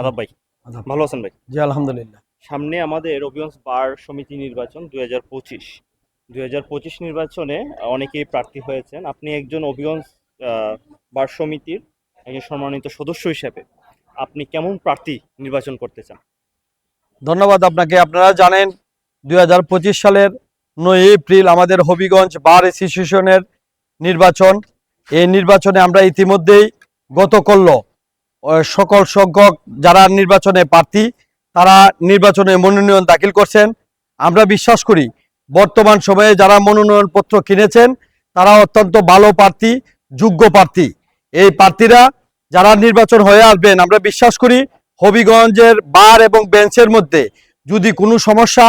আদাব ভাই। ভালো আছেন ভাই? জি আলহামদুলিল্লাহ। সামনে আমাদের রবিগঞ্জ বার সমিতি নির্বাচন দুই হাজার পঁচিশ। দুই হাজার পঁচিশ নির্বাচনে অনেকেই প্রার্থী হয়েছেন। আপনি একজন অভিগঞ্জ বার সমিতির একজন সম্মানিত সদস্য হিসেবে আপনি কেমন প্রার্থী নির্বাচন করতে চান? ধন্যবাদ আপনাকে। আপনারা জানেন দুই হাজার পঁচিশ সালের নয় এপ্রিল আমাদের হবিগঞ্জ বার অ্যাসোসিয়েশনের নির্বাচন। এই নির্বাচনে আমরা ইতিমধ্যেই গত করল সকল সংখ্যক যারা নির্বাচনে প্রার্থী, তারা নির্বাচনে মনোনয়ন দাখিল করছেন। আমরা বিশ্বাস করি, বর্তমান সময়ে যারা মনোনয়নপত্র কিনেছেন, তারা অত্যন্ত ভালো প্রার্থী, যোগ্য প্রার্থী। এই প্রার্থীরা যারা নির্বাচন হয়ে আসবেন, আমরা বিশ্বাস করি হবিগঞ্জের বার এবং বেঞ্চের মধ্যে যদি কোনো সমস্যা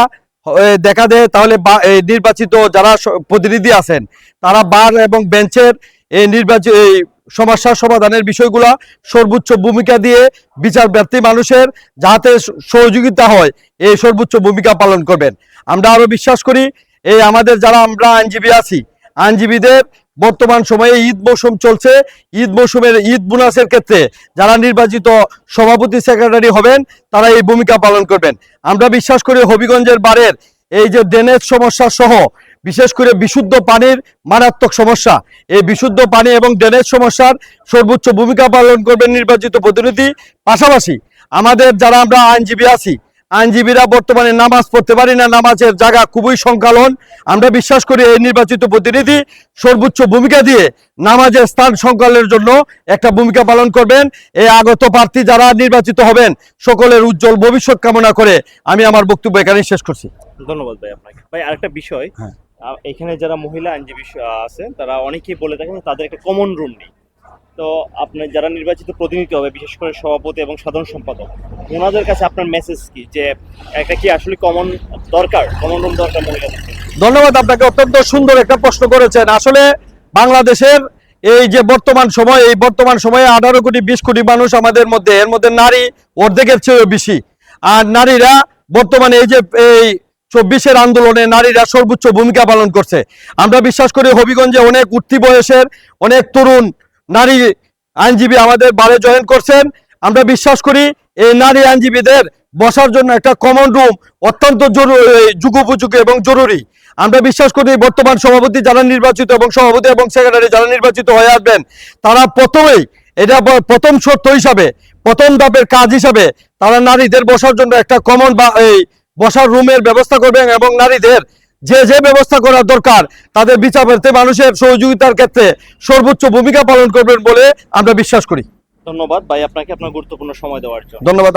দেখা দেয়, তাহলে এই নির্বাচিত যারা প্রতিনিধি আছেন, তারা বার এবং বেঞ্চের এই নির্বাচন এই সমস্যার সমাধানের বিষয়গুলা সর্বোচ্চ ভূমিকা দিয়ে বিচার ব্যর্থী মানুষের যাতে সহযোগিতা হয়, এই সর্বোচ্চ ভূমিকা পালন করবেন। আমরা আরও বিশ্বাস করি, এই আমাদের যারা আমরা আইনজীবী আছি, আইনজীবীদের বর্তমান সময়ে ঈদ মৌসুম চলছে। ঈদ মৌসুমের ঈদ বোনাসের ক্ষেত্রে যারা নির্বাচিত সভাপতি, সেক্রেটারি হবেন, তারা এই ভূমিকা পালন করবেন। আমরা বিশ্বাস করি হবিগঞ্জের বারের এই যে ড্রেনেজ সমস্যা সহ বিশেষ করে বিশুদ্ধ পানির মারাত্মক সমস্যা। এই বিশুদ্ধ পানি এবং ড্রেনেজ সমস্যার সর্বোচ্চ ভূমিকা পালন করবেন নির্বাচিত প্রতিনিধি। পাশাপাশি আমাদের যারা আমরা আইনজীবী আছি আইনজীবীরা বর্তমানে নামাজ পড়তে পারি না নামাজের জায়গা খুবই সংখ্যালন। আমরা বিশ্বাস করি এই নির্বাচিত প্রতিনিধি সর্বোচ্চ ভূমিকা দিয়ে নামাজের স্থান সংকলনের জন্য একটা ভূমিকা পালন করবেন। এই আগত প্রার্থী যারা নির্বাচিত হবেন সকলের উজ্জ্বল ভবিষ্যৎ কামনা করে আমি আমার বক্তব্য এখানে শেষ করছি। ধন্যবাদ ভাই আপনাকে। ভাই আরেকটা বিষয়। হ্যাঁ। এখানে যারা মহিলা আইনজীবী আছেন, তারা অনেকেই বলে থাকেন তাদের একটা কমন রুম নেই। তো আপনার যারা নির্বাচিত প্রতিনিধি হবে, বিশেষ করে সভাপতি এবং সাধারণ সম্পাদক, ওনাদের কাছে আপনার মেসেজ কি? যে একটা কি আসলে কমন দরকার? কমন রুম দরকার মহিলাদের ধন্যবাদ আপনাকে, অত্যন্ত সুন্দর একটা প্রশ্ন করেছেন। আসলে বাংলাদেশের এই যে বর্তমান সময়, এই বর্তমান সময়ে আঠারো কোটি, বিশ কোটি মানুষ আমাদের মধ্যে, এর মধ্যে নারী অর্ধেকের চেয়েও বেশি। আর নারীরা বর্তমানে এই যে, এই চব্বিশের আন্দোলনে নারীরা সর্বোচ্চ ভূমিকা পালন করছে। আমরা বিশ্বাস করি হবিগঞ্জে অনেক উঠতি বয়সের অনেক তরুণ নারী আইনজীবী আমাদের বারে জয়েন করছেন। আমরা বিশ্বাস করি এই নারী আইনজীবীদের বসার জন্য একটা কমন রুম অত্যন্ত জরুরি যুগোপযোগী এবং জরুরি। আমরা বিশ্বাস করি বর্তমান সভাপতি যারা নির্বাচিত এবং সভাপতি এবং সেক্রেটারি যারা নির্বাচিত হয়ে আসবেন, তারা প্রথমেই এটা প্রথম শর্ত হিসাবে, প্রথম ধাপের কাজ হিসাবে তারা নারীদের বসার জন্য একটা কমন বা এই বসার রুমের ব্যবস্থা করবেন এবং নারীদের যে যে ব্যবস্থা করার দরকার তাদের বিচার পেতে মানুষের সহযোগিতার ক্ষেত্রে সর্বোচ্চ ভূমিকা পালন করবেন বলে আমরা বিশ্বাস করি। ধন্যবাদ। ভাই আপনাকে আপনার গুরুত্বপূর্ণ সময় দেওয়ার জন্য। ধন্যবাদ।